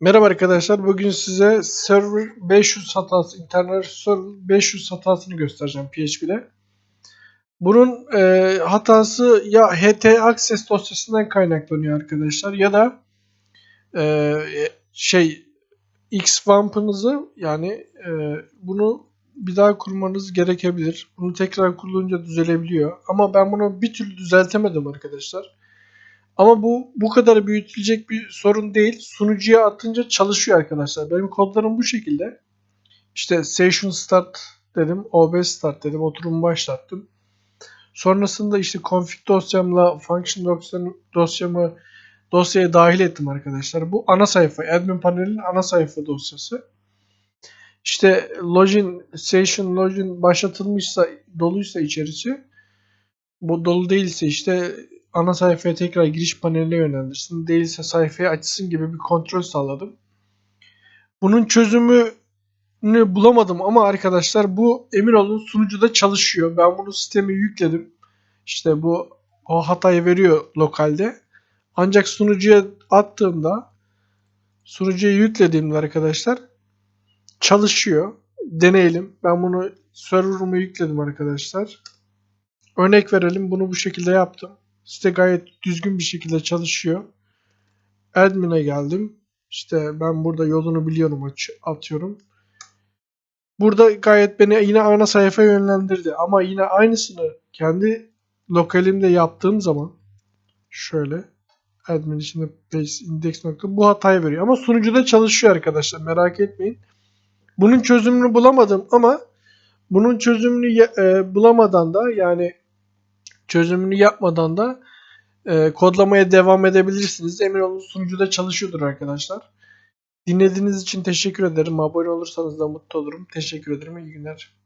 Merhaba arkadaşlar. Bugün size server 500 hatası, internet server 500 hatasını göstereceğim PHP'de. Bunun e, hatası ya HT Access dosyasından kaynaklanıyor arkadaşlar ya da e, şey Xwamp'ınızı yani e, bunu bir daha kurmanız gerekebilir. Bunu tekrar kurulunca düzelebiliyor. Ama ben bunu bir türlü düzeltemedim arkadaşlar. Ama bu bu kadar büyütülecek bir sorun değil. Sunucuya atınca çalışıyor arkadaşlar. Benim kodlarım bu şekilde. İşte session start dedim, OBS start dedim, oturumu başlattım. Sonrasında işte config dosyamla function dosyamı, dosyaya dahil ettim arkadaşlar. Bu ana sayfa, admin panelin ana sayfa dosyası. İşte login, session login başlatılmışsa, doluysa içerisi, bu dolu değilse işte ana sayfaya tekrar giriş paneline yönlendirsin. Değilse sayfayı açsın gibi bir kontrol sağladım. Bunun çözümünü bulamadım ama arkadaşlar bu emin sunucuda çalışıyor. Ben bunu sisteme yükledim. İşte bu o hatayı veriyor lokalde. Ancak sunucuya attığımda sunucuya yüklediğimde arkadaşlar çalışıyor. Deneyelim. Ben bunu server'ıma yükledim arkadaşlar. Örnek verelim. Bunu bu şekilde yaptım. Site gayet düzgün bir şekilde çalışıyor. Admin'e geldim. İşte ben burada yolunu biliyorum atıyorum. Burada gayet beni yine ana sayfaya yönlendirdi. Ama yine aynısını kendi lokalimde yaptığım zaman şöyle admin içinde base index nokta bu hatayı veriyor. Ama sunucuda çalışıyor arkadaşlar merak etmeyin. Bunun çözümünü bulamadım ama bunun çözümünü e, bulamadan da yani çözümünü yapmadan da e, kodlamaya devam edebilirsiniz. Emin olun sunucuda çalışıyordur arkadaşlar. Dinlediğiniz için teşekkür ederim. Abone olursanız da mutlu olurum. Teşekkür ederim. İyi günler.